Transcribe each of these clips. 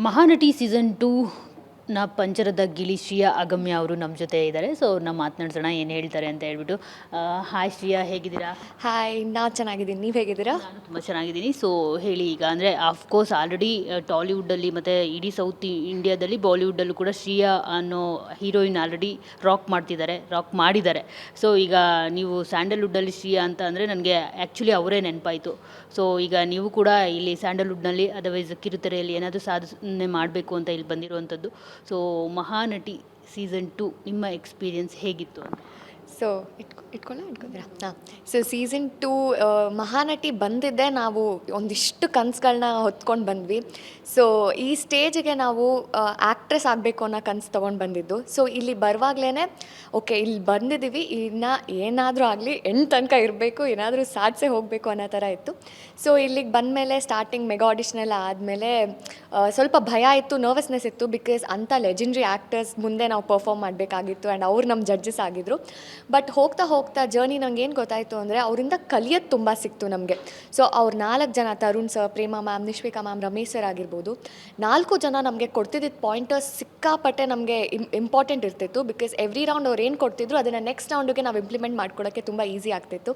Mahanati season two ನ ಪಂಚರದ ಗಿಳಿ ಶ್ರೀಯಾ ಅಗಮ್ಯ ಅವರು ನಮ್ಮ ಜೊತೆ ಇದ್ದಾರೆ. ಸೊ ಅವ್ರನ್ನ ಮಾತನಾಡ್ಸೋಣ ಏನು ಹೇಳ್ತಾರೆ ಅಂತ ಹೇಳ್ಬಿಟ್ಟು. ಹಾಯ್ ಶ್ರೀಯಾ ಹೇಗಿದ್ದೀರಾ? ಹಾಯ್ ನಾ ಚೆನ್ನಾಗಿದ್ದೀನಿ. ನೀವು ಹೇಗಿದ್ದೀರಾ? ನಾನು ತುಂಬ ಚೆನ್ನಾಗಿದ್ದೀನಿ. ಸೊ ಹೇಳಿ ಈಗ ಅಂದರೆ ಆಫ್ಕೋರ್ಸ್ ಆಲ್ರೆಡಿ ಟಾಲಿವುಡ್ಡಲ್ಲಿ ಮತ್ತು ಇಡೀ ಸೌತ್ ಇಂಡಿಯಾದಲ್ಲಿ ಬಾಲಿವುಡ್ಡಲ್ಲೂ ಕೂಡ ಶ್ರೀಯಾ ಅನ್ನೋ ಹೀರೋಯಿನ್ ಆಲ್ರೆಡಿ ರಾಕ್ ಮಾಡ್ತಿದ್ದಾರೆ ರಾಕ್ ಮಾಡಿದ್ದಾರೆ. ಸೊ ಈಗ ನೀವು ಸ್ಯಾಂಡಲ್ವುಡ್ಡಲ್ಲಿ ಶ್ರೀಯಾ ಅಂತ ಅಂದರೆ ನನಗೆ ಆ್ಯಕ್ಚುಲಿ ಅವರೇ ನೆನಪಾಯಿತು. ಸೊ ಈಗ ನೀವು ಕೂಡ ಇಲ್ಲಿ ಸ್ಯಾಂಡಲ್ವುಡ್ನಲ್ಲಿ ಅದರ್ವೈಸ್ ಕಿರುತೆರೆಯಲ್ಲಿ ಏನಾದರೂ ಸಾಧನೆ ಮಾಡಬೇಕು ಅಂತ ಇಲ್ಲಿ ಬಂದಿರುವಂಥದ್ದು. ಸೊ ಮಹಾನಟಿ ಸೀಸನ್ ಟು ನಿಮ್ಮ ಎಕ್ಸ್ಪೀರಿಯನ್ಸ್ ಹೇಗಿತ್ತು ಅಂತ? ಸೊ ಇಟ್ಕೊ ಇಟ್ಕೊಳ್ಳ ಇಟ್ಕೊಂಡಿರ? ಹಾಂ. ಸೊ ಸೀಸನ್ ಟೂ ಮಹಾನಟಿ ಬಂದಿದ್ದೆ. ನಾವು ಒಂದಿಷ್ಟು ಕನಸುಗಳನ್ನ ಹೊತ್ಕೊಂಡು ಬಂದ್ವಿ. ಸೊ ಈ ಸ್ಟೇಜಿಗೆ ನಾವು ಆ್ಯಕ್ಟ್ರೆಸ್ ಆಗಬೇಕು ಅನ್ನೋ ಕನಸು ತೊಗೊಂಡು ಬಂದಿದ್ದು. ಸೊ ಇಲ್ಲಿ ಬರುವಾಗ್ಲೇ ಓಕೆ ಇಲ್ಲಿ ಬಂದಿದ್ದೀವಿ ಇನ್ನು ಏನಾದರೂ ಆಗಲಿ ಎಂಟು ತನಕ ಇರಬೇಕು ಏನಾದರೂ ಸಾಧಿಸೇ ಹೋಗಬೇಕು ಅನ್ನೋ ಥರ ಇತ್ತು. ಸೊ ಇಲ್ಲಿಗೆ ಬಂದಮೇಲೆ ಸ್ಟಾರ್ಟಿಂಗ್ ಮೆಗಾ ಆಡಿಷನ್ ಎಲ್ಲ ಆದಮೇಲೆ ಸ್ವಲ್ಪ ಭಯ ಇತ್ತು ನರ್ವಸ್ನೆಸ್ ಇತ್ತು ಬಿಕಾಸ್ ಅಂಥ ಲೆಜೆಂಡ್ರಿ ಆ್ಯಕ್ಟರ್ಸ್ ಮುಂದೆ ನಾವು ಪರ್ಫಾರ್ಮ್ ಮಾಡಬೇಕಾಗಿತ್ತು ಆ್ಯಂಡ್ ಅವ್ರು ನಮ್ಮ ಜಡ್ಜಸ್ ಆಗಿದ್ರು. ಬಟ್ ಹೋಗ್ತಾ ಹೋಗ್ತಾ ಜರ್ನಿ ನಂಗೆ ಏನು ಗೊತ್ತಾಯಿತು ಅಂದರೆ ಅವರಿಂದ ಕಲಿಯೋದು ತುಂಬ ಸಿಕ್ತು ನಮಗೆ. ಸೊ ಅವ್ರು ನಾಲ್ಕು ಜನ Tarun sir Prema ma'am Nishvika ma'am Ramesh sir ಆಗಿರ್ಬೋದು, ನಾಲ್ಕು ಜನ ನಮಗೆ ಕೊಡ್ತಿದ್ದ ಪಾಯಿಂಟರ್ಸ್ ಸಿಕ್ಕಾಪಟ್ಟೆ ನಮಗೆ ಇಂಪಾರ್ಟೆಂಟ್ ಇರ್ತಿತ್ತು ಬಿಕಾಸ್ ಎವ್ರಿ ರೌಂಡ್ ಅವ್ರು ಏನು ಕೊಡ್ತಿದ್ರು ಅದನ್ನು ನೆಕ್ಸ್ಟ್ ರೌಂಡಿಗೆ ನಾವು ಇಂಪ್ಲಿಮೆಂಟ್ ಮಾಡ್ಕೊಡೋಕ್ಕೆ ತುಂಬ ಈಸಿ ಆಗ್ತಿತ್ತು.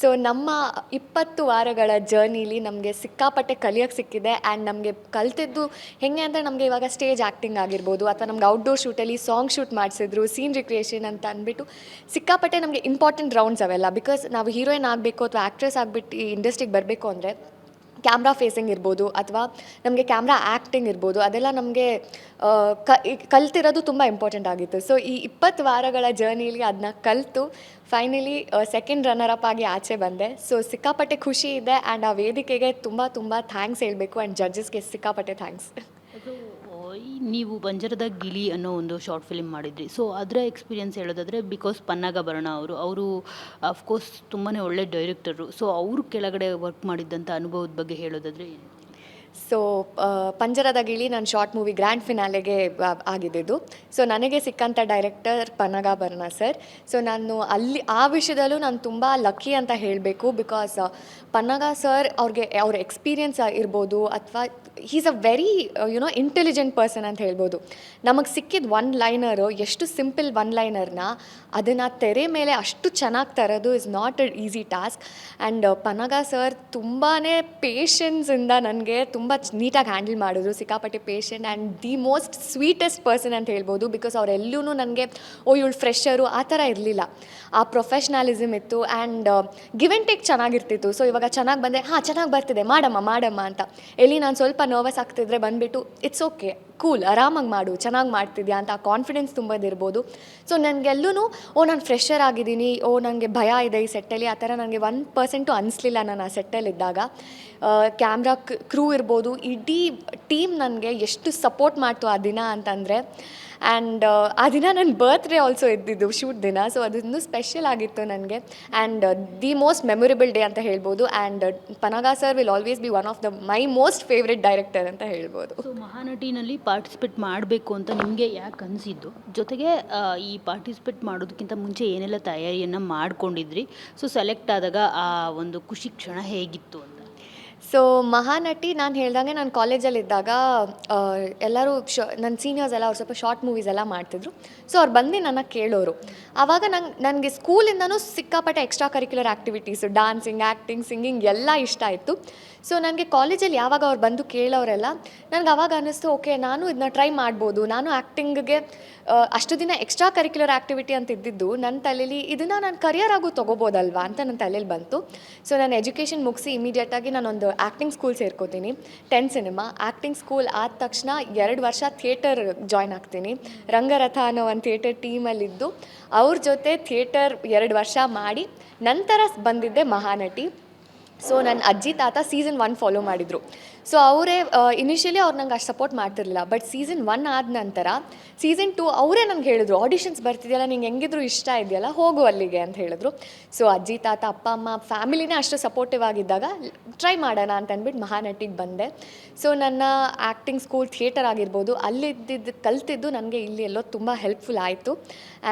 ಸೊ ನಮ್ಮ ಇಪ್ಪತ್ತು ವಾರಗಳ ಜರ್ನಿಲಿ ನಮಗೆ ಸಿಕ್ಕಾಪಟ್ಟೆ ಕಲಿಯೋಕ್ಕೆ ಸಿಕ್ಕಿದೆ ಆ್ಯಂಡ್ ನಮಗೆ ಕಲ್ತಿದ್ದು ಹೇಗೆ ಅಂದರೆ ನಮಗೆ ಇವಾಗ ಸ್ಟೇಜ್ ಆ್ಯಕ್ಟಿಂಗ್ ಆಗಿರ್ಬೋದು ಅಥವಾ ನಮ್ಗೆ ಔಟ್ಡೋರ್ ಶೂಟಲ್ಲಿ ಸಾಂಗ್ ಶೂಟ್ ಮಾಡಿಸಿದ್ರು ಸೀನ್ ರಿಕ್ರಿಯೇಷನ್ ಅಂತ ಅಂದ್ಬಿಟ್ಟು ಸಿಕ್ಕಾಪಟ್ಟೆ ನಮಗೆ ಇಂಪಾರ್ಟೆಂಟ್ ರೌಂಡ್ಸ್ ಅವೆಲ್ಲ. ಬಿಕಾಸ್ ನಾವು ಹೀರೋಯಿನ್ ಆಗಬೇಕು ಅಥವಾ ಆ್ಯಕ್ಟ್ರೆಸ್ ಆಗಿಬಿಟ್ಟು ಈ ಇಂಡಸ್ಟ್ರಿಗೆ ಬರಬೇಕು ಅಂದರೆ ಕ್ಯಾಮ್ರಾ ಫೇಸಿಂಗ್ ಇರ್ಬೋದು ಅಥವಾ ನಮಗೆ ಕ್ಯಾಮ್ರಾ ಆ್ಯಕ್ಟಿಂಗ್ ಇರ್ಬೋದು. ಅದೆಲ್ಲ ನಮಗೆ ಕ ಕಲ್ತಿರೋದು ತುಂಬ ಇಂಪಾರ್ಟೆಂಟ್ ಆಗಿತ್ತು. ಸೊ ಈ ಇಪ್ಪತ್ತು ವಾರಗಳ ಜರ್ನಿಲಿ ಅದನ್ನ ಕಲಿತು ಫೈನಲಿ ಸೆಕೆಂಡ್ ರನ್ನರ್ ಅಪ್ ಆಗಿ ಆಚೆ ಬಂದೆ. ಸೊ ಸಿಕ್ಕಾಪಟ್ಟೆ ಖುಷಿ ಇದೆ ಆ್ಯಂಡ್ ಆ ವೇದಿಕೆಗೆ ತುಂಬ ತುಂಬ ಥ್ಯಾಂಕ್ಸ್ ಹೇಳಬೇಕು ಆ್ಯಂಡ್ ಜಡ್ಜಸ್ಗೆ ಸಿಕ್ಕಾಪಟ್ಟೆ ಥ್ಯಾಂಕ್ಸ್ ನೀವು ಬಂಜರದ ಗಿಳಿ ಅನ್ನೋ ಒಂದು ಶಾರ್ಟ್ ಫಿಲ್ಮ್ ಮಾಡಿದ್ರಿ. ಸೊ ಅದರ ಎಕ್ಸ್ಪೀರಿಯನ್ಸ್ ಹೇಳೋದಾದರೆ ಬಿಕಾಸ್ ಪನ್ನಗಭರಣ ಅವರು ಅವರು ಅಫ್ಕೋರ್ಸ್ ತುಂಬಾ ಒಳ್ಳೆ ಡೈರೆಕ್ಟರು ಸೊ ಅವರು ಕೆಳಗಡೆ ವರ್ಕ್ ಮಾಡಿದ್ದಂಥ ಅನುಭವದ ಬಗ್ಗೆ ಹೇಳೋದಾದರೆ ಸೊ ಪಂಜರದ ಗಿಳಿ ನನ್ನ ಶಾರ್ಟ್ ಮೂವಿ ಗ್ರ್ಯಾಂಡ್ ಫಿನಾಲೆಗೆ ಆಗಿದ್ದು ಸೊ ನನಗೆ ಸಿಕ್ಕಂಥ ಡೈರೆಕ್ಟರ್ ಪನಗಾಭರಣ ಸರ್ ಸೊ ನಾನು ಅಲ್ಲಿ, ಆ ವಿಷಯದಲ್ಲೂ ನಾನು ತುಂಬ ಲಕ್ಕಿ ಅಂತ ಹೇಳಬೇಕು ಬಿಕಾಸ್ ಪನ್ನಗ ಸರ್ ಅವ್ರಿಗೆ, ಅವ್ರ ಎಕ್ಸ್ಪೀರಿಯನ್ಸ್ ಇರ್ಬೋದು ಅಥವಾ is a very you know intelligent person ಅಂತ ಹೇಳ್ಬೋದು. ನಮಗೆ ಸಿಕ್ಕಿದ ಒನ್ ಲೈನರು ಎಷ್ಟು ಸಿಂಪಲ್ ಒನ್ ಲೈನರ್ನ ಅದನ್ನು ತೆರೆ ಮೇಲೆ ಅಷ್ಟು ಚೆನ್ನಾಗಿ ತರೋದು is not a easy task and Pannaga sir ತುಂಬಾ ಪೇಷನ್ಸಿಂದ ನನಗೆ ತುಂಬ ನೀಟಾಗಿ ಹ್ಯಾಂಡಲ್ ಮಾಡಿದ್ರು. ಸಿಕ್ಕಾಪಟ್ಟೆ patient and the most sweetest person ಅಂತ ಹೇಳ್ಬೋದು. ಬಿಕಾಸ್ ಅವರೆಲ್ಲೂ ನನಗೆ, ಓ, ಇವಳು ಫ್ರೆಶರು ಆ ಥರ ಇರಲಿಲ್ಲ. ಆ ಪ್ರೊಫೆಷ್ನಲಿಸಮ್ ಇತ್ತು ಆ್ಯಂಡ್ ಗಿವ್ ಟೇಕ್ ಚೆನ್ನಾಗಿರ್ತಿತ್ತು. ಸೊ ಇವಾಗ ಚೆನ್ನಾಗಿ ಬಂದೆ ಹಾಂ, ಚೆನ್ನಾಗಿ ಬರ್ತಿದೆ, ಮಾಡಮ್ಮ ಮಾಡಮ್ಮ ಅಂತ. ಎಲ್ಲಿ ನಾನು ಸ್ವಲ್ಪ ನರ್ವಸ್ ಆಗ್ತಿದ್ರೆ ಬಂದುಬಿಟ್ಟು ಇಟ್ಸ್ ಓಕೆ ಕೂಲ್ ಆರಾಮಾಗಿ ಮಾಡು, ಚೆನ್ನಾಗಿ ಮಾಡ್ತಿದ್ಯಾ ಅಂತ ಆ ಕಾನ್ಫಿಡೆನ್ಸ್ ತುಂಬದಿರ್ಬೋದು. ಸೊ ನನಗೆಲ್ಲೂ ಓ, ನಾನು ಫ್ರೆಶರ್ ಆಗಿದ್ದೀನಿ, ಓ ನನಗೆ ಭಯ ಇದೆ ಈ ಸೆಟ್ಟಲ್ಲಿ ಆ ಥರ ನನಗೆ ಒನ್ ಪರ್ಸೆಂಟು ಅನಿಸ್ಲಿಲ್ಲ ನಾನು ಆ ಸೆಟ್ಟಲ್ಲಿದ್ದಾಗ ಕ್ಯಾಮ್ರಾ ಕ್ರೂ ಇರ್ಬೋದು, ಇಡೀ ಟೀಮ್ ನನಗೆ ಎಷ್ಟು ಸಪೋರ್ಟ್ ಮಾಡ್ತು ಆ ದಿನ ಅಂತಂದರೆ ಆ್ಯಂಡ್ ಆ ದಿನ ನನ್ನ ಬರ್ತ್ಡೇ ಆಲ್ಸೋ ಇದ್ದಿದ್ದು ಶೂಟ್ ದಿನ ಸೊ ಅದೊಂದು ಸ್ಪೆಷಲ್ ಆಗಿತ್ತು ನನಗೆ. And the most memorable day ಅಂತ ಹೇಳ್ಬೋದು. And Pannaga sir will always be one of the my most favourite director ಅಂತ ಹೇಳ್ಬೋದು. ಸೊ ಮಹಾನಟಿನಲ್ಲಿ ಪಾರ್ಟಿಸಿಪೇಟ್ ಮಾಡಬೇಕು ಅಂತ ನಿಮಗೆ ಯಾಕೆ ಅನಿಸಿದ್ದು? ಜೊತೆಗೆ ಈ ಪಾರ್ಟಿಸಿಪೇಟ್ ಮಾಡೋದಕ್ಕಿಂತ ಮುಂಚೆ ಏನೆಲ್ಲ ತಯಾರಿಯನ್ನು ಮಾಡಿಕೊಂಡಿದ್ರಿ? ಸೊ ಸೆಲೆಕ್ಟ್ ಆದಾಗ ಆ ಒಂದು ಖುಷಿ ಕ್ಷಣ ಹೇಗಿತ್ತು ಅಂತ? ಸೊ ಮಹಾನಟಿ ನಾನು ಹೇಳ್ದಂಗೆ ನಾನು ಕಾಲೇಜಲ್ಲಿದ್ದಾಗ ಎಲ್ಲರೂ ಶ ನನ್ನ ಸೀನಿಯರ್ಸ್ ಎಲ್ಲ ಅವ್ರು ಸ್ವಲ್ಪ ಶಾರ್ಟ್ ಮೂವೀಸ್ ಎಲ್ಲ ಮಾಡ್ತಿದ್ರು. ಸೊ ಅವ್ರು ಬಂದು ನನ್ನ ಕೇಳೋರು. ಆವಾಗ ನಂಗೆ, ನನಗೆ ಸ್ಕೂಲಿಂದನೂ ಸಿಕ್ಕಾಪಟ್ಟೆ extra curricular activities dancing acting singing ಎಲ್ಲ ಇಷ್ಟ ಇತ್ತು ಸೊ ನನಗೆ ಕಾಲೇಜಲ್ಲಿ ಯಾವಾಗ ಅವ್ರು ಬಂದು ಕೇಳೋರೆಲ್ಲ, ನನಗೆ ಆವಾಗ ಅನ್ನಿಸ್ತು ಓಕೆ ನಾನು ಇದನ್ನ ಟ್ರೈ ಮಾಡ್ಬೋದು. ನಾನು ಆ್ಯಕ್ಟಿಂಗ್ಗೆ ಅಷ್ಟು ದಿನ ಎಕ್ಸ್ಟ್ರಾ ಕರಿಕ್ಯುಲರ್ ಆ್ಯಕ್ಟಿವಿಟಿ ಅಂತ ಇದ್ದಿದ್ದು ನನ್ನ ತಲೆಯಲ್ಲಿ ಇದನ್ನು ನಾನು ಕರಿಯರ್ ಆಗು ತೊಗೋಬೋದಲ್ವಾ? ಅಂತ ನನ್ನ ತಲೆಯಲ್ಲಿ ಬಂತು. ಸೊ ನಾನು ಎಜುಕೇಷನ್ ಮುಗಿಸಿ ಇಮಿಡಿಯೇಟಾಗಿ ನಾನೊಂದು ಆ್ಯಕ್ಟಿಂಗ್ ಸ್ಕೂಲ್ ಸೇರ್ಕೋತೀನಿ. ಟೆನ್ ಸಿನಿಮಾ ಆ್ಯಕ್ಟಿಂಗ್ ಸ್ಕೂಲ್ ಆದ ತಕ್ಷಣ ಎರಡು ವರ್ಷ ಥಿಯೇಟರ್ ಜಾಯ್ನ್ ಆಗ್ತೀನಿ. ರಂಗರಥ ಅನ್ನೋ ಒಂದು ಥಿಯೇಟರ್ ಟೀಮಲ್ಲಿದ್ದು ಅವ್ರ ಜೊತೆ ಥಿಯೇಟರ್ ಎರಡು ವರ್ಷ ಮಾಡಿ, ನಂತರ ಬಂದಿದ್ದೆ ಮಹಾನಟಿ. ಸೊ ನನ್ನ ಅಜ್ಜಿ ತಾತ ಸೀಸನ್ ಒನ್ ಫಾಲೋ ಮಾಡಿದರು. ಸೊ ಅವರೇ ಇನಿಷಿಯಲಿ ಅವ್ರು ನಂಗೆ ಅಷ್ಟು ಸಪೋರ್ಟ್ ಮಾಡ್ತಿರ್ಲಿಲ್ಲ. ಬಟ್ ಸೀಸನ್ ಒನ್ ಆದ ನಂತರ ಸೀಸನ್ ಟು ಅವರೇ ನಂಗೆ ಹೇಳಿದ್ರು ಆಡಿಷನ್ಸ್ ಬರ್ತಿದೆಯಲ್ಲ, ನಿಂಗೆ ಹೆಂಗಿದ್ರು ಇಷ್ಟ ಇದೆಯಲ್ಲ, ಹೋಗು ಅಲ್ಲಿಗೆ ಅಂತ ಹೇಳಿದ್ರು. ಸೊ ಅಜ್ಜಿ, ತಾತ, ಅಪ್ಪ, ಅಮ್ಮ ಫ್ಯಾಮಿಲಿನೇ ಅಷ್ಟು ಸಪೋರ್ಟಿವ್ ಆಗಿದ್ದಾಗ ಟ್ರೈ ಮಾಡೋಣ ಅಂತ ಅಂದ್ಬಿಟ್ಟು ಮಹಾನಟಿಗೆ ಬಂದೆ. ಸೊ ನನ್ನ ಆ್ಯಕ್ಟಿಂಗ್ ಸ್ಕೂಲ್ ಥಿಯೇಟರ್ ಆಗಿರ್ಬೋದು ಅಲ್ಲಿದ್ದಿದ್ದು ಕಲ್ತಿದ್ದು ನನಗೆ ಇಲ್ಲಿ ಎಲ್ಲೋ ತುಂಬ ಹೆಲ್ಪ್ಫುಲ್ ಆಯಿತು.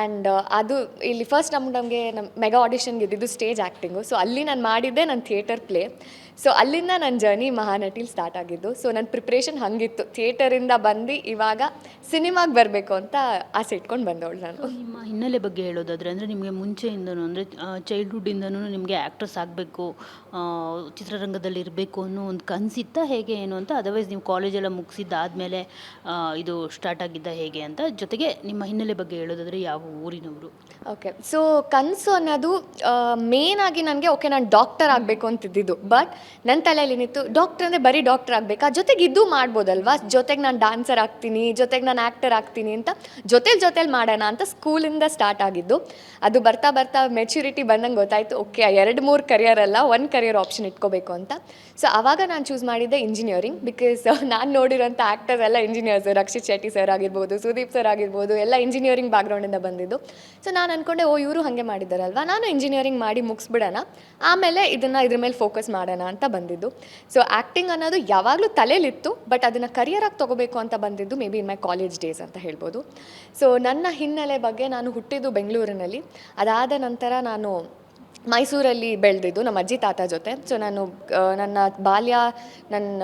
ಆ್ಯಂಡ್ ಅದು ಇಲ್ಲಿ ಫಸ್ಟ್ ನಮ್ಮ ನಮಗೆ ನಮ್ಮ ಮೆಗಾ ಆಡಿಷನ್ಗೆ ಇದ್ದಿದ್ದು ಸ್ಟೇಜ್ ಆ್ಯಕ್ಟಿಂಗು ಸೊ ಅಲ್ಲಿ ನಾನು ಮಾಡಿದ್ದೆ ನನ್ನ ಥಿಯೇಟರ್ ಪ್ಲೇ ಸೊ ಅಲ್ಲಿಂದ ನನ್ನ ಜರ್ನಿ ಮಹಾನಟಿಲಿ ಸ್ಟಾರ್ಟ್ ಆಗಿದ್ದು. ಸೊ ನನ್ನ ಪ್ರಿಪ್ರೇಷನ್ ಹಂಗಿತ್ತು. ಥಿಯೇಟರಿಂದ ಬಂದು ಇವಾಗ ಸಿನಿಮಾಗೆ ಬರಬೇಕು ಅಂತ ಆಸೆ ಇಟ್ಕೊಂಡು ಬಂದವಳು ನಾನು. ಹಿನ್ನೆಲೆ ಬಗ್ಗೆ ಹೇಳೋದಾದರೆ, ಅಂದರೆ ನಿಮಗೆ ಮುಂಚೆಯಿಂದನೂ, ಅಂದರೆ ಚೈಲ್ಡ್ಹುಡ್ಡಿಂದನೂ ನಿಮಗೆ ಆ್ಯಕ್ಟ್ರೆಸ್ ಆಗಬೇಕು ಚಿತ್ರರಂಗದಲ್ಲಿ ಇರಬೇಕು ಅನ್ನೋ ಒಂದು ಕನಸಿತ್ತ ಹೇಗೆ ಏನು ಅಂತ ಅದರ್ವೈಸ್ ನೀವು ಕಾಲೇಜೆಲ್ಲ ಮುಗಿಸಿದ್ದಾದಮೇಲೆ ಇದು ಸ್ಟಾರ್ಟ್ ಆಗಿದ್ದ ಹೇಗೆ ಅಂತ ಜೊತೆಗೆ ನಿಮ್ಮ ಹಿನ್ನೆಲೆ ಬಗ್ಗೆ ಹೇಳೋದಾದರೆ ಯಾವ ಊರಿನವರು? ಓಕೆ ಸೊ ಕನಸು ಅನ್ನೋದು ಮೇನ್ ಆಗಿ ನನಗೆ ಓಕೆ ನಾನು ಡಾಕ್ಟರ್ ಆಗಬೇಕು ಅಂತಿದ್ದಿದ್ದು ಬಟ್ ನನ್ನ ತಲೆಯಲ್ಲಿ ಏನಿತ್ತು ಡಾಕ್ಟರ್ ಅಂದರೆ ಬರೀ ಡಾಕ್ಟರ್ ಆಗಬೇಕಾ? ಜೊತೆಗೆ ಇದು ಮಾಡ್ಬೋದಲ್ವಾ? ಜೊತೆಗೆ ನಾನು ಡಾನ್ಸರ್ ಆಗ್ತೀನಿ, ಜೊತೆಗೆ ನಾನು ಆ್ಯಕ್ಟರ್ ಆಗ್ತೀನಿ ಅಂತ ಜೊತೆಲಿ ಜೊತೆಲಿ ಮಾಡೋಣ ಅಂತ ಸ್ಕೂಲಿಂದ ಸ್ಟಾರ್ಟ್ ಆಗಿದ್ದು, ಅದು ಬರ್ತಾ ಬರ್ತಾ ಮೆಚ್ಯೂರಿಟಿ ಬಂದಂಗೆ ಗೊತ್ತಾಯಿತು ಓಕೆ ಎರಡು ಮೂರು ಕರಿಯರ್ ಅಲ್ಲ ಒಂದು ಕರಿಯರ್ ಆಪ್ಷನ್ ಇಟ್ಕೋಬೇಕು ಅಂತ. ಸೊ ಆವಾಗ ನಾನು ಚೂಸ್ ಮಾಡಿದ್ದೆ ಇಂಜಿನಿಯರಿಂಗ್ ಬಿಕಾಸ್ ನಾನು ನೋಡಿರೋಂಥ ಆ್ಯಕ್ಟರ್ ಎಲ್ಲ ಇಂಜಿನಿಯರ್ಸ್ ರಕ್ಷಿತ್ ಶೆಟ್ಟಿ ಸರ್ ಆಗಿರ್ಬೋದು, ಸುದೀಪ್ ಸರ್ ಆಗಿರ್ಬೋದು, ಎಲ್ಲ ಇಂಜಿನಿಯರಿಂಗ್ ಬ್ಯಾಕ್ಗ್ರೌಂಡಿಂದ ಬಂದಿದ್ದು. ಸೊ ನಾನು ಅಂದ್ಕೊಂಡೆ ಓ, ಇವರು ಹಾಗೆ ಮಾಡಿದ್ದಾರಲ್ವಾ? ನಾನು ಇಂಜಿನಿಯರಿಂಗ್ ಮಾಡಿ ಮುಗಿಸ್ಬಿಡೋಣ, ಆಮೇಲೆ ಇದನ್ನು ಇದ್ರ ಮೇಲೆ ಫೋಕಸ್ ಮಾಡೋಣ ಅಂತ ಬಂದಿದ್ದು. ಸೊ ಆ್ಯಕ್ಟಿಂಗ್ ಅನ್ನೋದು ಯಾವಾಗಲೂ ತಲೆಯಲ್ಲಿತ್ತು ಬಟ್ ಅದನ್ನು ಕರಿಯರಾಗಿ ತೊಗೋಬೇಕು ಅಂತ ಬಂದಿದ್ದು maybe in my college days ಅಂತ ಹೇಳ್ಬೋದು. ಸೊ ನನ್ನ ಹಿನ್ನೆಲೆ ಬಗ್ಗೆ ನಾನು ಹುಟ್ಟಿದ್ದು ಬೆಂಗಳೂರಿನಲ್ಲಿ. ಅದಾದ ನಂತರ ನಾನು ಮೈಸೂರಲ್ಲಿ ಬೆಳೆದಿದ್ದು ನಮ್ಮ ಅಜ್ಜಿ ತಾತ ಜೊತೆ. ಸೊ ನಾನು ನನ್ನ ಬಾಲ್ಯ ನನ್ನ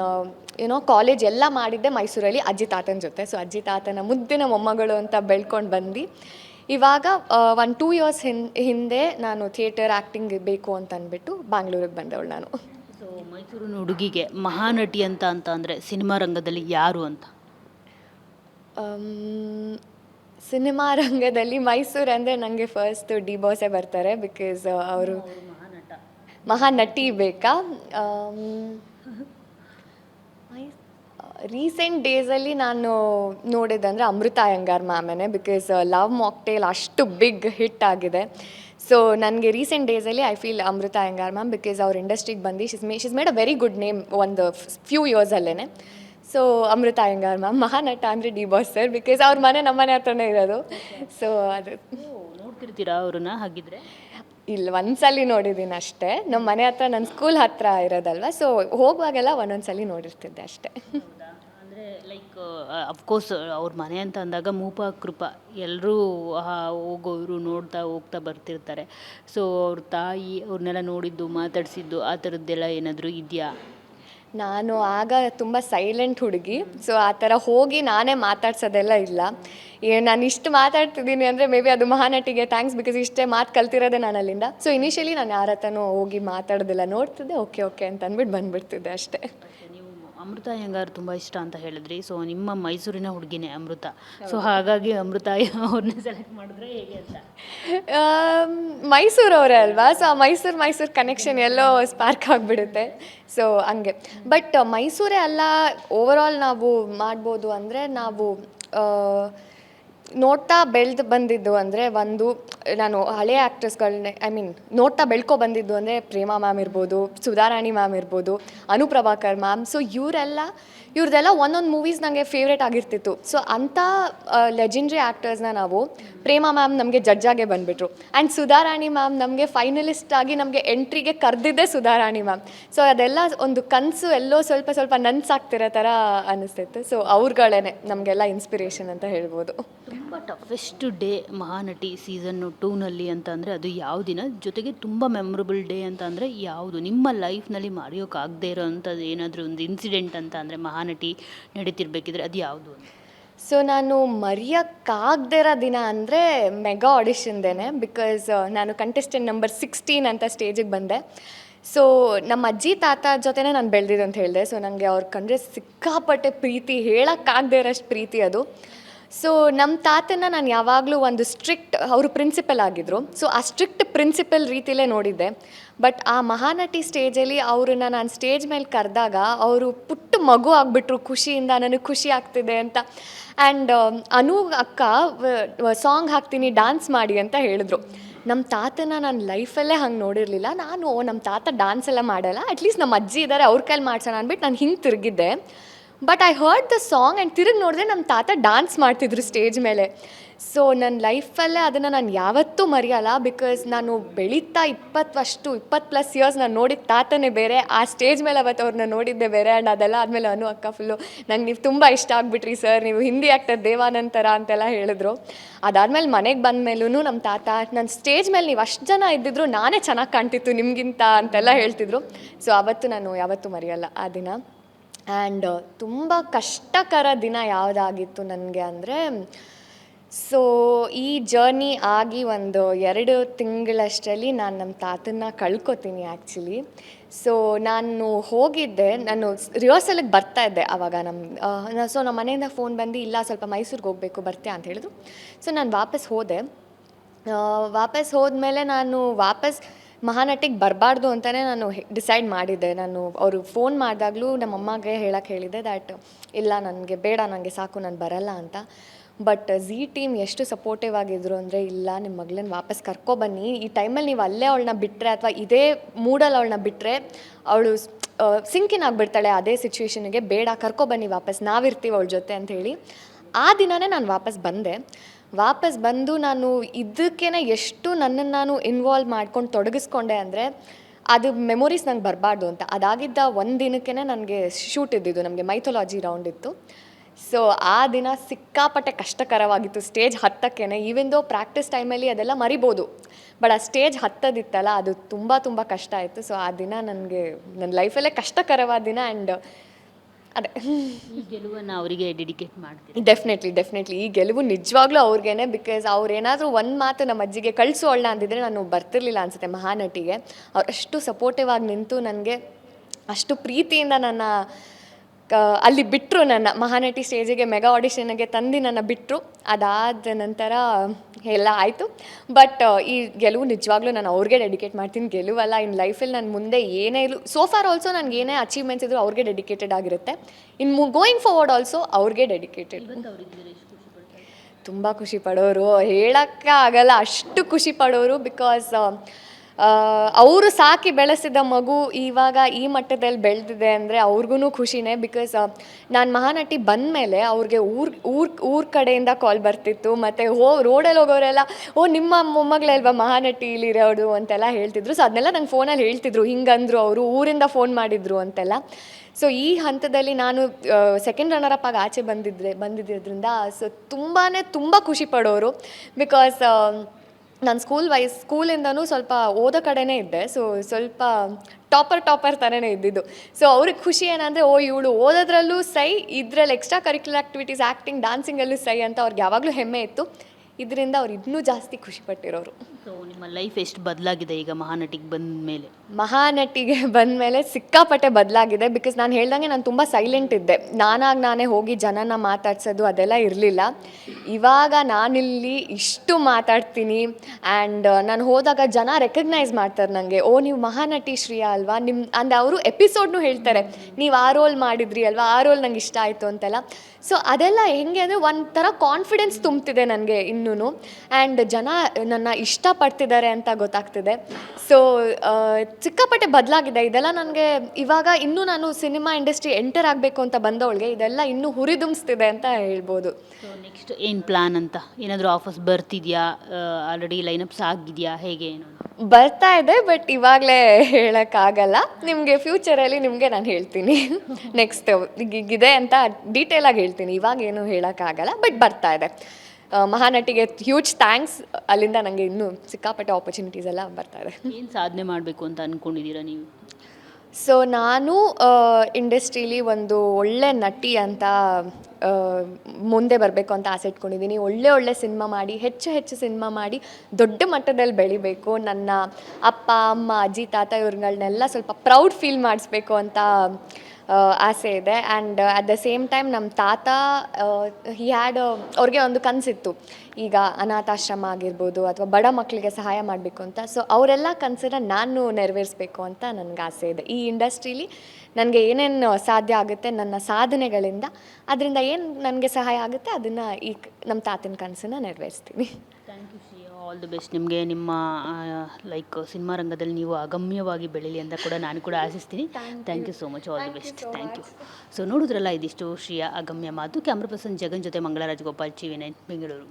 ಏನೋ ಕಾಲೇಜ್ ಎಲ್ಲ ಮಾಡಿದ್ದೆ ಮೈಸೂರಲ್ಲಿ ಅಜ್ಜಿ ತಾತನ ಜೊತೆ. ಸೊ ಅಜ್ಜಿ ತಾತನ ಮುದ್ದಿನ ಮೊಮ್ಮಗಳು ಅಂತ ಬೆಳ್ಕೊಂಡು ಬಂದು ಇವಾಗ ಒನ್ ಟೂ ಇಯರ್ಸ್ ಹಿನ್ ಹಿಂದೆ ನಾನು ಥಿಯೇಟರ್ ಆ್ಯಕ್ಟಿಂಗ್ ಬೇಕು ಅಂತ ಅಂದ್ಬಿಟ್ಟು ಬ್ಯಾಂಗ್ಳೂರಿಗೆ ಬಂದವಳು ನಾನು. ಸೊ ಮೈಸೂರಿನ ಹುಡುಗಿಗೆ ಮಹಾನಟಿ ಅಂತ ಅಂತ ಅಂದರೆ ಸಿನಿಮಾ ರಂಗದಲ್ಲಿ ಯಾರು ಅಂತ? ಅಮ್, ಸಿನಿಮಾ ರಂಗದಲ್ಲಿ ಮೈಸೂರು ಅಂದರೆ ನನಗೆ ಫಸ್ಟ್ ಡಿ ಬಾಸೆ ಬರ್ತಾರೆ ಬಿಕಾಸ್ ಅವರು ಮಹಾನಟಿ. ಬೇಕಾ? ರೀಸೆಂಟ್ ಡೇಸಲ್ಲಿ ನಾನು ನೋಡಿದಂದರೆ ಅಮೃತ ಅಯ್ಯಂಗಾರ್ ಮ್ಯಾಮನೇ ಬಿಕಾಸ್ ಲವ್ ಮಾಕ್ಟೇಲ್ ಅಷ್ಟು ಬಿಗ್ ಹಿಟ್ ಆಗಿದೆ. ಸೊ ನನಗೆ ರೀಸೆಂಟ್ ಡೇಸಲ್ಲಿ I feel Amrutha Iyengar ma'am because ಅವ್ರ ಇಂಡಸ್ಟ್ರಿಗೆ ಬಂದು she's may she's made a very good name ಒಂದು ಫ್ಯೂ ಇಯರ್ಸಲ್ಲೇ ಸೊ ಅಮೃತ ಅಯ್ಯಂಗಾರ್ ಮ್ಯಾಮ್ ಮಹಾನಟ ಅಂದರೆ ಡಿ ಬಾಸ್ ಸರ್ ಬಿಕಾಸ್ ಅವ್ರ ಮನೆ ನಮ್ಮ ಮನೆ ಹತ್ರನೇ ಇರೋದು ಸೊ ಅದು ನೋಡ್ತಿರ್ತೀರಾ ಅವ್ರನ್ನ ಹಾಗಿದ್ರೆ? ಇಲ್ಲ ಒಂದ್ಸಲಿ ನೋಡಿದ್ದೀನಿ ಅಷ್ಟೇ. ನಮ್ಮ ಮನೆ ಹತ್ರ ನನ್ನ ಸ್ಕೂಲ್ ಹತ್ರ ಇರೋದಲ್ವ? ಸೊ ಹೋಗುವಾಗೆಲ್ಲ ಒಂದೊಂದ್ಸಲಿ ನೋಡಿರ್ತಿದ್ದೆ ಅಷ್ಟೇ. ಅಂದರೆ ಲೈಕ್ ಅಫ್ಕೋರ್ಸ್ ಅವ್ರ ಮನೆ ಅಂತ ಅಂದಾಗ ಮೂಪ ಕೃಪ. ಎಲ್ಲರೂ ಹೋಗೋರು ನೋಡ್ತಾ ಹೋಗ್ತಾ ಬರ್ತಿರ್ತಾರೆ. ಸೊ ಅವ್ರ ತಾಯಿ ಅವ್ರನ್ನೆಲ್ಲ ನೋಡಿದ್ದು ಮಾತಾಡಿಸಿದ್ದು ಆ ಥರದ್ದೆಲ್ಲ ಏನಾದರೂ ಇದೆಯಾ? ನಾನು ಆಗ ತುಂಬ ಸೈಲೆಂಟ್ ಹುಡುಗಿ. ಸೊ ಆ ಥರ ಹೋಗಿ ನಾನೇ ಮಾತಾಡ್ಸೋದೆಲ್ಲ ಇಲ್ಲ. ಏ, ನಾನು ಇಷ್ಟು ಮಾತಾಡ್ತಿದ್ದೀನಿ ಅಂದರೆ ಮೇ ಬಿ ಅದು ಮಹಾನಟಿಗೆ ಥ್ಯಾಂಕ್ಸ್ ಬಿಕಾಸ್ ಇಷ್ಟೇ ಮಾತು ಕಲ್ತಿರೋದೆ ನಾನು ಅಲ್ಲಿಂದ. ಸೊ ಇನಿಷಿಯಲಿ ನಾನು ಯಾರ ಹತ್ರನೂ ಹೋಗಿ ಮಾತಾಡೋದಿಲ್ಲ, ನೋಡ್ತಿದ್ದೆ ಓಕೆ ಓಕೆ ಅಂತ ಅಂದ್ಬಿಟ್ಟು ಬಂದ್ಬಿಡ್ತಿದ್ದೆ ಅಷ್ಟೇ. ಅಮೃತ ಅಯ್ಯಂಗಾರ್ ತುಂಬ ಇಷ್ಟ ಅಂತ ಹೇಳಿದ್ರಿ. ಸೊ ನಿಮ್ಮ ಮೈಸೂರಿನ ಹುಡುಗಿನೇ ಅಮೃತ. ಸೊ ಹಾಗಾಗಿ ಅಮೃತ ಅವ್ರನ್ನ ಸೆಲೆಕ್ಟ್ ಮಾಡಿದ್ರೆ ಹೇಗೆ ಅಂತ? ಮೈಸೂರವರೇ ಅಲ್ವಾ? ಸೊ ಆ ಮೈಸೂರು ಮೈಸೂರು ಕನೆಕ್ಷನ್ ಎಲ್ಲೋ ಸ್ಪಾರ್ಕ್ ಆಗಿಬಿಡುತ್ತೆ. ಸೊ ಹಂಗೆ. ಬಟ್ ಮೈಸೂರೇ ಅಲ್ಲ ಓವರಾಲ್ ನಾವು ಮಾಡ್ಬೋದು ಅಂದರೆ ನಾವು ನೋಡ್ತಾ ಬೆಳೆದು ಬಂದಿದ್ದು ಅಂದರೆ ಒಂದು ನಾನು ಹಳೆಯ ಆ್ಯಕ್ಟ್ರೆಸ್ಗಳನ್ನೇ ಐ ಮೀನ್ ನೋಡ್ತಾ ಬೆಳ್ಕೊ ಬಂದಿದ್ದು ಅಂದರೆ ಪ್ರೇಮಾ ಮ್ಯಾಮ್ ಇರ್ಬೋದು, ಸುಧಾರಾಣಿ ಮ್ಯಾಮ್ ಇರ್ಬೋದು, ಅನುಪ್ರಭಾಕರ್ ಮ್ಯಾಮ್. ಸೊ ಇವರೆಲ್ಲ ಇವ್ರದ್ದೆಲ್ಲ ಒಂದೊಂದು ಮೂವೀಸ್ ನನಗೆ ಫೇವ್ರೇಟ್ ಆಗಿರ್ತಿತ್ತು. ಸೊ ಅಂಥ ಲೆಜೆಂಡ್ರಿ ಆ್ಯಕ್ಟರ್ಸ್ನ ನಾವು ಪ್ರೇಮಾ ಮ್ಯಾಮ್ ನಮಗೆ ಜಡ್ಜಾಗೆ ಬಂದುಬಿಟ್ರು. ಆ್ಯಂಡ್ ಸುಧಾರಾಣಿ ಮ್ಯಾಮ್ ನಮಗೆ ಫೈನಲಿಸ್ಟ್ ಆಗಿ ನಮಗೆ ಎಂಟ್ರಿಗೆ ಕರೆದಿದ್ದೆ ಸುಧಾರಾಣಿ ಮ್ಯಾಮ್. ಸೊ ಅದೆಲ್ಲ ಒಂದು ಕನಸು ಎಲ್ಲೋ ಸ್ವಲ್ಪ ಸ್ವಲ್ಪ ನನ್ಸಾಗ್ತಿರೋ ಥರ ಅನ್ನಿಸ್ತಿತ್ತು ಸೊ ಅವ್ರುಗಳೇ ನಮಗೆಲ್ಲ ಇನ್ಸ್ಪಿರೇಷನ್ ಅಂತ ಹೇಳ್ಬೋದು. ತುಂಬ ಟಫೆಸ್ಟ್ ಡೇ ಮಹಾನಟಿ ಸೀಸನ್ನು ಟೂನಲ್ಲಿ ಅಂತ ಅಂದರೆ ಅದು ಯಾವ ದಿನ? ಜೊತೆಗೆ ತುಂಬ ಮೆಮೊರಬಲ್ ಡೇ ಅಂತ ಅಂದರೆ ಯಾವುದು? ನಿಮ್ಮ ಲೈಫ್ನಲ್ಲಿ ಮರೆಯೋಕ್ಕಾಗದೇ ಇರೋ ಅಂಥದ್ದು ಏನಾದರೂ ಒಂದು ಇನ್ಸಿಡೆಂಟ್ ಅಂತ ಅಂದರೆ ಮಹಾನಟಿ ನಡೀತಿರ್ಬೇಕಿದ್ರೆ ಅದು ಯಾವುದು ಸೊ ನಾನು ಮರೆಯೋಕ್ಕಾಗದೇ ಇರೋ ದಿನ ಅಂದರೆ ಮೆಗಾ ಆಡಿಷನ್ದೇನೆ ಬಿಕಾಸ್ ನಾನು ಕಂಟೆಸ್ಟೆಂಟ್ ನಂಬರ್ ಸಿಕ್ಸ್ಟೀನ್ ಅಂತ ಸ್ಟೇಜಿಗೆ ಬಂದೆ. ಸೊ ನಮ್ಮ ಅಜ್ಜಿ, ತಾತ ಜೊತೆನೇ ನಾನು ಬೆಳೆದಿದ್ದು ಅಂತ ಹೇಳಿದೆ. ಸೊ ನನಗೆ ಅವ್ರು ಕಂಡ್ರೆ ಸಿಕ್ಕಾಪಟ್ಟೆ ಪ್ರೀತಿ ಹೇಳೋಕ್ಕಾಗದೇ ಇರೋಷ್ಟು ಪ್ರೀತಿ ಅದು. ಸೊ ನಮ್ಮ ತಾತನ ನಾನು ಯಾವಾಗಲೂ ಒಂದು ಸ್ಟ್ರಿಕ್ಟ್ ಅವರು ಪ್ರಿನ್ಸಿಪಲ್ ಆಗಿದ್ದರು ಸೊ ಆ ಸ್ಟ್ರಿಕ್ಟ್ ಪ್ರಿನ್ಸಿಪಲ್ ರೀತಿಲೇ ನೋಡಿದ್ದೆ. ಬಟ್ ಆ ಮಹಾನಟಿ ಸ್ಟೇಜಲ್ಲಿ ಅವರನ್ನು ನಾನು ಸ್ಟೇಜ್ ಮೇಲೆ ಕರೆದಾಗ ಅವರು ಪುಟ್ಟ ಮಗು ಆಗಿಬಿಟ್ರು, ಖುಷಿಯಿಂದ ನನಗೆ ಖುಷಿ ಆಗ್ತಿದೆ ಅಂತ. ಆ್ಯಂಡ್ ಅನು ಅಕ್ಕ ಸಾಂಗ್ ಹಾಕ್ತೀನಿ ಡ್ಯಾನ್ಸ್ ಮಾಡಿ ಅಂತ ಹೇಳಿದ್ರು. ನಮ್ಮ ತಾತನ ನಾನು ಲೈಫಲ್ಲೇ ಹಂಗೆ ನೋಡಿರಲಿಲ್ಲ. ನಾನು ನಮ್ಮ ತಾತ ಡ್ಯಾನ್ಸ್ ಎಲ್ಲ ಮಾಡಲ್ಲ. ಅಟ್ಲೀಸ್ಟ್ ನಮ್ಮ ಅಜ್ಜಿ ಇದ್ದಾರೆ ಅವ್ರ ಕೈಲಿ ಮಾಡ್ಸೋಣ ಅಂದ್ಬಿಟ್ಟು ನಾನು ಹಿಂಗೆ ತಿರುಗಿದ್ದೆ. But I heard the song and ತಿರುಗಿ ನೋಡಿದ್ರೆ ನಮ್ಮ ತಾತ ಡಾನ್ಸ್ ಮಾಡ್ತಿದ್ರು ಸ್ಟೇಜ್ ಮೇಲೆ. ಸೊ ನನ್ನ ಲೈಫಲ್ಲೇ ಅದನ್ನು ನಾನು ಯಾವತ್ತೂ ಮರೆಯಲ್ಲ ಬಿಕಾಸ್ ನಾನು ಬೆಳೀತಾ ಇಪ್ಪತ್ತು ಅಷ್ಟು ಇಪ್ಪತ್ತು ಪ್ಲಸ್ ಇಯರ್ಸ್ ನಾನು ನೋಡಿದ ತಾತನೇ ಬೇರೆ, ಆ ಸ್ಟೇಜ್ ಮೇಲೆ ಅವತ್ತು ಅವ್ರನ್ನ ನೋಡಿದ್ದೆ ಬೇರೆ ಆ್ಯಂಡ್ ಅದೆಲ್ಲ ಆದಮೇಲೆ ಅನು ಅಕ್ಕ ಫುಲ್ಲು ನಂಗೆ ನೀವು ತುಂಬ ಇಷ್ಟ ಆಗಿಬಿಟ್ರಿ ಸರ್ ನೀವು ಹಿಂದಿ ಆ್ಯಕ್ಟರ್ ದೇವಾನಂತರ ಅಂತೆಲ್ಲ ಹೇಳಿದ್ರು. ಅದಾದಮೇಲೆ ಮನೆಗೆ ಬಂದ ಮೇಲೂ ನಮ್ಮ ತಾತ ನನ್ನ ಸ್ಟೇಜ್ ಮೇಲೆ ನೀವು ಅಷ್ಟು ಜನ ಇದ್ದಿದ್ರು ನಾನೇ ಚೆನ್ನಾಗಿ ಕಾಣ್ತಿತ್ತು ನಿಮಗಿಂತ ಅಂತೆಲ್ಲ ಹೇಳ್ತಿದ್ರು. ಸೊ ಅವತ್ತು ನಾನು ಯಾವತ್ತೂ ಮರೆಯಲ್ಲ ಆ ದಿನ. ಆ್ಯಂಡ್ ತುಂಬ ಕಷ್ಟಕರ ದಿನ ಯಾವುದಾಗಿತ್ತು ನನಗೆ ಅಂದರೆ ಸೊ ಈ ಜರ್ನಿ ಆಗಿ ಒಂದು ಎರಡು ತಿಂಗಳಷ್ಟರಲ್ಲಿ ನಾನು ನಮ್ಮ ತಾತನ್ನ ಕಳ್ಕೊತೀನಿ ಆ್ಯಕ್ಚುಲಿ ಸೊ ನಾನು ಹೋಗಿದ್ದೆ, ನಾನು ರಿಹರ್ಸಲಿಗೆ ಬರ್ತಾ ಇದ್ದೆ ಆವಾಗ ನಮ್ಮ ಸೊ ನಮ್ಮ ಮನೆಯಿಂದ ಫೋನ್ ಬಂದು, ಇಲ್ಲ ಸ್ವಲ್ಪ ಮೈಸೂರಿಗೆ ಹೋಗಬೇಕು ಬರ್ತೆ ಅಂತ ಹೇಳಿದ್ರು. ಸೊ ನಾನು ವಾಪಸ್ ಹೋದೆ. ವಾಪಸ್ ಹೋದ ಮೇಲೆ ನಾನು ವಾಪಸ್ ಮಹಾನಟಿಗೆ ಬರಬಾರ್ದು ಅಂತಲೇ ನಾನು ಡಿಸೈಡ್ ಮಾಡಿದ್ದೆ. ನಾನು ಅವರು ಫೋನ್ ಮಾಡಿದಾಗಲೂ ನಮ್ಮ ಅಮ್ಮಗೆ ಹೇಳಕ್ಕೆ ಹೇಳಿದ್ದೆ ದ್ಯಾಟ್ ಇಲ್ಲ, ನನಗೆ ಬೇಡ ನನಗೆ ಸಾಕು, ನಾನು ಬರಲ್ಲ ಅಂತ. ಬಟ್ ಝೀ ಟೀಮ್ ಎಷ್ಟು ಸಪೋರ್ಟಿವ್ ಆಗಿದ್ರು ಅಂದರೆ ಇಲ್ಲ ನಿಮ್ಮ ಮಗಳನ್ನ ವಾಪಸ್ ಕರ್ಕೊಬನ್ನಿ ಈ ಟೈಮಲ್ಲಿ ನೀವು ಅಲ್ಲೇ ಅವಳನ್ನ ಬಿಟ್ಟರೆ ಅಥವಾ ಇದೇ ಮೂಡಲ್ಲಿ ಅವಳನ್ನ ಬಿಟ್ಟರೆ ಅವಳು ಸಿಂಕಿನ್ ಆಗಿಬಿಡ್ತಾಳೆ ಅದೇ ಸಿಚುವೇಶನ್ಗೆ ಬೇಡ ಕರ್ಕೊಬನ್ನಿ ವಾಪಸ್, ನಾವಿರ್ತೀವಿ ಅವಳ ಜೊತೆ ಅಂತ ಹೇಳಿ. ಆ ದಿನವೇ ನಾನು ವಾಪಸ್ ಬಂದೆ. ವಾಪಸ್ ಬಂದು ನಾನು ಇದಕ್ಕೇನೆ ಎಷ್ಟು ನನ್ನನ್ನು ನಾನು ಇನ್ವಾಲ್ವ್ ಮಾಡ್ಕೊಂಡು ತೊಡಗಿಸ್ಕೊಂಡೆ ಅಂದರೆ ಅದು ಮೆಮೊರೀಸ್ ನಂಗೆ ಬರಬಾರ್ದು ಅಂತ. ಅದಾಗಿದ್ದ ಒಂದು ದಿನಕ್ಕೇ ನನಗೆ ಶೂಟ್ ಇದ್ದಿದ್ದು ನಮಗೆ ಮೈಥೊಲಾಜಿ ರೌಂಡ್ ಇತ್ತು. ಸೊ ಆ ದಿನ ಸಿಕ್ಕಾಪಟ್ಟೆ ಕಷ್ಟಕರವಾಗಿತ್ತು. ಸ್ಟೇಜ್ ಹತ್ತಕ್ಕೇನೆ ದೋ ಪ್ರಾಕ್ಟೀಸ್ ಟೈಮಲ್ಲಿ ಅದೆಲ್ಲ ಮರಿಬೋದು. ಬಟ್ ಆ ಸ್ಟೇಜ್ ಹತ್ತದಿತ್ತಲ್ಲ, ಅದು ತುಂಬ ತುಂಬ ಕಷ್ಟ ಆಯಿತು. ಸೊ ಆ ದಿನ ನನಗೆ ನನ್ನ ಲೈಫಲ್ಲೇ ಕಷ್ಟಕರವಾದ ದಿನ ಆ್ಯಂಡ್ ಅದೇ. ಈ ಗೆಲುವನ್ನು ಅವರಿಗೆ ಡೆಡಿಕೇಟ್ ಮಾಡ್ತೀನಿ ಡೆಫಿನೆಟ್ಲಿ ಡೆಫಿನೆಟ್ಲಿ ಈ ಗೆಲುವು ನಿಜವಾಗ್ಲೂ ಅವ್ರಿಗೇನೆ ಬಿಕಾಸ್ ಅವ್ರು ಏನಾದರೂ ಒಂದು ಮಾತು ನಮ್ಮ ಅಜ್ಜಿಗೆ ಕಳಿಸೋಳ್ಳ ಅಂದಿದ್ರೆ ನಾನು ಬರ್ತಿರ್ಲಿಲ್ಲ ಅನ್ಸುತ್ತೆ ಮಹಾನಟಿಗೆ. ಅವ್ರು ಅಷ್ಟು ಸಪೋರ್ಟಿವ್ ಆಗಿ ನಿಂತು ನನಗೆ ಅಷ್ಟು ಪ್ರೀತಿಯಿಂದ ನನ್ನ ಅಲ್ಲಿ ಬಿಟ್ಟರು ನನ್ನ ಮಹಾನಟಿ ಸ್ಟೇಜಿಗೆ ಮೆಗಾ ಆಡಿಷನ್ಗೆ ತಂದು ನನ್ನ ಬಿಟ್ಟರು ಅದಾದ ನಂತರ ಎಲ್ಲ ಆಯಿತು. ಬಟ್ ಈ ಗೆಲುವು ನಿಜವಾಗ್ಲೂ ನಾನು ಅವ್ರಿಗೆ ಡೆಡಿಕೇಟ್ ಮಾಡ್ತೀನಿ. ಗೆಲುವಲ್ಲ ಇನ್ ಲೈಫಲ್ಲಿ ನಾನು ಮುಂದೆ ಏನೇ ಇಲ್ಲೂ ಸೋ ಫಾರ್ ಆಲ್ಸೋ ನನಗೆ ಏನೇ ಅಚೀವ್ಮೆಂಟ್ಸ್ ಇದ್ರು ಅವ್ರಿಗೆ ಡೆಡಿಕೇಟೆಡ್ ಆಗಿರುತ್ತೆ. ಇನ್ನು ಗೋಯಿಂಗ್ ಫಾರ್ವರ್ಡ್ ಆಲ್ಸೋ ಅವ್ರಿಗೆ ಡೆಡಿಕೇಟೆಡ್ ತುಂಬ ಖುಷಿ ಪಡೋರು. ಹೇಳೋಕ್ಕೆ ಆಗಲ್ಲ ಅಷ್ಟು ಖುಷಿ ಪಡೋರು ಬಿಕಾಸ್ ಅವರು ಸಾಕಿ ಬೆಳೆಸಿದ ಮಗು ಇವಾಗ ಈ ಮಟ್ಟದಲ್ಲಿ ಬೆಳೆದಿದೆ ಅಂದರೆ ಅವ್ರಿಗೂ ಖುಷಿನೇ ಬಿಕಾಸ್ ನಾನು ಮಹಾನಟಿ ಬಂದಮೇಲೆ ಅವ್ರಿಗೆ ಊರ್ ಊರ್ ಊರ್ ಕಡೆಯಿಂದ ಕಾಲ್ ಬರ್ತಿತ್ತು. ಮತ್ತು ಹೋ ರೋಡಲ್ಲಿ ಹೋಗೋರೆಲ್ಲ, ಓ, ನಿಮ್ಮ ಮೊಮ್ಮಗಳೇ ಅಲ್ವಾ ಮಹಾನಟಿ ಇಲ್ಲಿರೋದು ಅಂತೆಲ್ಲ ಹೇಳ್ತಿದ್ರು. ಸೊ ಅದನ್ನೆಲ್ಲ ನಂಗೆ ಫೋನಲ್ಲಿ ಹೇಳ್ತಿದ್ರು. ಹಿಂಗಂದ್ರು ಅವರು, ಊರಿಂದ ಫೋನ್ ಮಾಡಿದ್ರು ಅಂತೆಲ್ಲ. ಸೊ ಈ ಹಂತದಲ್ಲಿ ನಾನು ಸೆಕೆಂಡ್ ರನ್ನರ್ ಅಪ್ ಆಗಿ ಆಚೆ ಬಂದಿದ್ರೆ ಬಂದಿದ್ದರಿಂದ ಸೊ ತುಂಬಾ ತುಂಬ ಖುಷಿ ಪಡೋರು. ಬಿಕಾಸ್ ನಾನು ಸ್ಕೂಲ್ ವೈಸ್ ಸ್ಕೂಲಿಂದನೂ ಸ್ವಲ್ಪ ಓದೋ ಕಡೆನೇ ಇದ್ದೆ. ಸೊ ಸ್ವಲ್ಪ ಟಾಪರ್ ಟಾಪರ್ ಥರನೇ ಇದ್ದಿದ್ದು. ಸೊ ಅವ್ರಿಗೆ ಖುಷಿ ಏನಂದರೆ, ಓ, ಇವಳು ಓದೋದ್ರಲ್ಲೂ ಸೈ, ಇದ್ರಲ್ಲಿ ಎಕ್ಸ್ಟ್ರಾ ಕರಿಕ್ಯುಲರ್ ಆ್ಯಕ್ಟಿವಿಟೀಸ್ ಆ್ಯಕ್ಟಿಂಗ್ ಡ್ಯಾನ್ಸಿಂಗಲ್ಲೂ ಸೈ ಅಂತ ಅವ್ರಿಗೆ ಯಾವಾಗಲೂ ಹೆಮ್ಮೆ ಇತ್ತು. ಇದರಿಂದ ಅವ್ರು ಇನ್ನೂ ಜಾಸ್ತಿ ಖುಷಿ ಪಟ್ಟಿರೋರು. ಸೊ ನಿಮ್ಮ ಲೈಫ್ ಎಷ್ಟು ಬದಲಾಗಿದೆ ಈಗ ಮಹಾನಟಿಗೆ ಬಂದ ಮೇಲೆ ಮಹಾನಟಿಗೆ ಬಂದ ಮೇಲೆ ಸಿಕ್ಕಾಪಟ್ಟೆ ಬದಲಾಗಿದೆ ಬಿಕಾಸ್ ನಾನು ಹೇಳ್ದಂಗೆ ನಾನು ತುಂಬ ಸೈಲೆಂಟ್ ಇದ್ದೆ. ನಾನಾಗಿ ನಾನೇ ಹೋಗಿ ಜನನ ಮಾತಾಡ್ಸೋದು ಅದೆಲ್ಲ ಇರಲಿಲ್ಲ. ಇವಾಗ ನಾನಿಲ್ಲಿ ಇಷ್ಟು ಮಾತಾಡ್ತೀನಿ ಆ್ಯಂಡ್ ನಾನು ಹೋದಾಗ ಜನ ರೆಕಗ್ನೈಸ್ ಮಾಡ್ತಾರೆ ನನಗೆ ಓ ನೀವು ಮಹಾನಟಿ ಶ್ರೀಯಾ ಅಲ್ವಾ? ನಿಮ್ಮ ಅಂದರೆ ಅವರು ಎಪಿಸೋಡ್ನು ಹೇಳ್ತಾರೆ. ನೀವು ಆ ರೋಲ್ ಮಾಡಿದ್ರಿ ಅಲ್ವಾ? ಆ ರೋಲ್ ನಂಗೆ ಇಷ್ಟ ಆಯಿತು ಅಂತೆಲ್ಲ. ಸೊ ಅದೆಲ್ಲ ಹೆಂಗೆ ಅಂದರೆ ಒಂಥರ ಕಾನ್ಫಿಡೆನ್ಸ್ ತುಂಬ್ತಿದೆ ನನಗೆ ಇನ್ನೂ ಆ್ಯಂಡ್ ಜನ ನನ್ನ ಇಷ್ಟಪಡ್ತಿದ್ದಾರೆ ಅಂತ ಗೊತ್ತಾಗ್ತಿದೆ. ಸೊ ಸಿಕ್ಕಾಪಟ್ಟೆ ಬದಲಾಗಿದೆ. ಇದೆಲ್ಲ ನನಗೆ ಇವಾಗ ಇನ್ನೂ ನಾನು ಸಿನಿಮಾ ಇಂಡಸ್ಟ್ರಿ ಎಂಟರ್ ಆಗಬೇಕು ಅಂತ ಬಂದವಳಿಗೆ ಇದೆಲ್ಲ ಇನ್ನೂ ಹುರಿದುಂಬಿಸ್ತಿದೆ ಅಂತ ಹೇಳ್ಬೋದು. ನೆಕ್ಸ್ಟ್ ಏನು ಪ್ಲಾನ್ ಅಂತ? ಏನಾದರೂ ಆಫರ್ಸ್ ಬರ್ತಿದೆಯಾ? ಆಲ್ರೆಡಿ ಲೈನಪ್ಸ್ ಆಗಿದೆಯಾ? ಹೇಗೆ ಏನು? ಬರ್ತಾ ಇದೆ ಬಟ್ ಇವಾಗಲೇ ಹೇಳೋಕ್ಕಾಗಲ್ಲ ನಿಮಗೆ ಫ್ಯೂಚರಲ್ಲಿ ನಿಮಗೆ ನಾನು ಹೇಳ್ತೀನಿ. ನೆಕ್ಸ್ಟ್ ಇದೆ ಅಂತ ಡೀಟೇಲಾಗಿ ಹೇಳ್ತೀನಿ. ಇವಾಗ ಏನು ಹೇಳೋಕ್ಕಾಗಲ್ಲ ಬಟ್ ಬರ್ತಾ ಇದೆ. ಮಹಾನಟಿಗೆ ಹ್ಯೂಜ್ ಥ್ಯಾಂಕ್ಸ್ ಅಲ್ಲಿಂದ ನನಗೆ ಇನ್ನೂ ಸಿಕ್ಕಾಪಟ್ಟೆ ಆಪರ್ಚುನಿಟೀಸ್ ಎಲ್ಲ ಬರ್ತಾ ಇದೆ. ಏನು ಸಾಧನೆ ಮಾಡಬೇಕು ಅಂತ ಅಂದ್ಕೊಂಡಿದ್ದೀರಾ ನೀವು? ಸೊ ನಾನು ಇಂಡಸ್ಟ್ರೀಲಿ ಒಂದು ಒಳ್ಳೆ ನಟಿ ಅಂತ ಮುಂದೆ ಬರಬೇಕು ಅಂತ ಆಸೆ ಇಟ್ಕೊಂಡಿದ್ದೀನಿ. ಒಳ್ಳೆ ಒಳ್ಳೆ ಸಿನಿಮಾ ಮಾಡಿ ಹೆಚ್ಚು ಹೆಚ್ಚು ಸಿನಿಮಾ ಮಾಡಿ ದೊಡ್ಡ ಮಟ್ಟದಲ್ಲಿ ಬೆಳಿಬೇಕು. ನನ್ನ ಅಪ್ಪ ಅಮ್ಮ ಅಜ್ಜಿ ತಾತ ಇವ್ರುಗಳನ್ನೆಲ್ಲ ಸ್ವಲ್ಪ ಪ್ರೌಡ್ ಫೀಲ್ ಮಾಡಿಸ್ಬೇಕು ಅಂತ ಆಸೆ ಇದೆ. And at the same time ನಮ್ಮ ತಾತ ಹಿ ಹ್ಯಾಡ್ ಅವ್ರಿಗೆ ಒಂದು ಕನಸಿತ್ತು. ಈಗ ಅನಾಥಾಶ್ರಮ ಆಗಿರ್ಬೋದು ಅಥವಾ ಬಡ ಮಕ್ಕಳಿಗೆ ಸಹಾಯ ಮಾಡಬೇಕು ಅಂತ. ಸೊ ಅವರೆಲ್ಲ ಕನಸನ್ನು ನಾನು ನೆರವೇರಿಸಬೇಕು ಅಂತ ನನಗೆ ಆಸೆ ಇದೆ. ಈ ಇಂಡಸ್ಟ್ರೀಲಿ ನನಗೆ ಏನೇನು ಸಾಧ್ಯ ಆಗುತ್ತೆ ನನ್ನ ಸಾಧನೆಗಳಿಂದ, ಅದರಿಂದ ಏನು ನನಗೆ ಸಹಾಯ ಆಗುತ್ತೆ ಅದನ್ನು ಈ ನಮ್ಮ ತಾತನ ಕನಸನ್ನು ನೆರವೇರಿಸ್ತೀನಿ ಆಲ್ ದಿ ಬೆಸ್ಟ್ ನಿಮಗೆ ನಿಮ್ಮ ಲೈಕ್ ಸಿನಿಮಾ ರಂಗದಲ್ಲಿ ನೀವು ಅಗಮ್ಯವಾಗಿ ಬೆಳೀಲಿ ಅಂತ ಕೂಡ ನಾನು ಕೂಡ ಆಶಿಸ್ತೀನಿ. Thank you so much all the best thank you so ನೋಡಿದ್ರಲ್ಲ ಇದಿಷ್ಟು ಶ್ರೀಯ ಅಗಮ್ಯ ಮಾತು. ಕ್ಯಾಮ್ರಾ ಪರ್ಸನ್ ಜಗನ್ ಜೊತೆ Mangalraj Gopal T V nine Bengaluru.